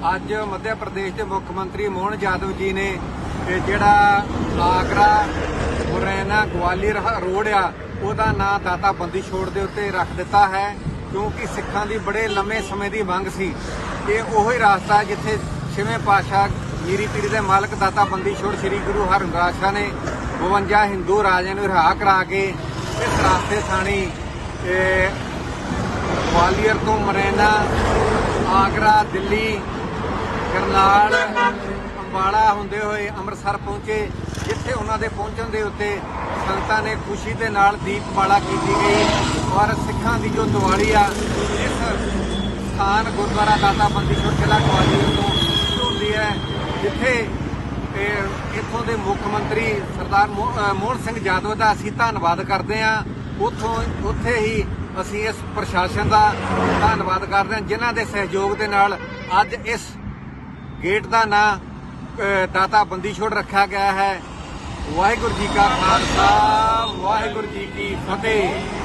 ਅੱਜ ਮੱਧ ਪ੍ਰਦੇਸ਼ ਦੇ ਮੁੱਖ ਮੰਤਰੀ ਮੋਹਨ ਯਾਦਵ ਜੀ ਨੇ ਇਹ ਜਿਹੜਾ ਆਗਰਾ ਮੁਰੈਨਾ ਗਵਾਲੀਅਰ ਰੋਡ ਆ, ਉਹਦਾ ਨਾਂ ਦਾਤਾ ਬੰਦੀ ਛੋੜ ਦੇ ਉੱਤੇ ਰੱਖ ਦਿੱਤਾ ਹੈ, ਕਿਉਂਕਿ ਸਿੱਖਾਂ ਦੀ ਬੜੇ ਲੰਮੇ ਸਮੇਂ ਦੀ ਮੰਗ ਸੀ। ਇਹ ਉਹੀ ਰਸਤਾ ਜਿੱਥੇ ਛੇਵੇਂ ਪਾਤਸ਼ਾਹ ਮੀਰੀ ਪੀਰੀ ਦੇ ਮਾਲਕ ਦਾਤਾ ਬੰਦੀ ਛੋੜ ਸ੍ਰੀ ਗੁਰੂ ਹਰਿਗਰਾਜ ਸਾਹਿਬ ਨੇ 52 ਹਿੰਦੂ ਰਾਜਿਆਂ ਨੂੰ ਰਿਹਾ ਕਰਾ ਕੇ ਇਸ ਰਾਸਤੇ ਥਾਣੀ ਗਵਾਲੀਅਰ ਤੋਂ ਮਰੈਨਾ, ਆਗਰਾ, ਦਿੱਲੀ ਕਰਨਾਲ ਅੰਬਾਲਾ ਹੁੰਦੇ ਹੋਏ ਅੰਮ੍ਰਿਤਸਰ ਪਹੁੰਚੇ, ਜਿੱਥੇ ਉਹਨਾਂ ਦੇ ਪਹੁੰਚਣ ਦੇ ਉੱਤੇ ਸੰਗਤਾਂ ਨੇ ਖੁਸ਼ੀ ਦੇ ਨਾਲ ਦੀਪਮਾਲਾ ਕੀਤੀ ਗਈ। ਔਰ ਸਿੱਖਾਂ ਦੀ ਜੋ ਦੀਵਾਲੀ ਆ, ਇਸ ਸਥਾਨ ਗੁਰਦੁਆਰਾ ਦਾਤਾ ਬੰਦੀ ਛੋੜ ਕਿਲਾ ਤੋਂ ਸ਼ੁਰੂ ਹੈ, ਜਿੱਥੇ ਇੱਥੋਂ ਦੇ ਮੁੱਖ ਮੰਤਰੀ ਸਰਦਾਰ ਮੋ- ਮੋਹਨ ਸਿੰਘ ਜਾਦਵ ਦਾ ਅਸੀਂ ਧੰਨਵਾਦ ਕਰਦੇ ਹਾਂ। ਉੱਥੋਂ, ਉੱਥੇ ਹੀ ਅਸੀਂ ਇਸ ਪ੍ਰਸ਼ਾਸਨ ਦਾ ਧੰਨਵਾਦ ਕਰਦੇ ਹਾਂ, ਜਿਨ੍ਹਾਂ ਦੇ ਸਹਿਯੋਗ ਦੇ ਨਾਲ ਅੱਜ ਇਸ ਗੇਟ ਦਾ ਨਾਂ ਅਹ, ਦਾਤਾ ਬੰਦੀ ਰੱਖਿਆ ਗਿਆ ਹੈ। ਵਾਹਿਗੁਰੂ ਜੀ ਕਾ ਖਾਲਸਾ ਵਾਹਿਗੁਰੂ ਜੀ ਕੀ ਫਤਿਹ।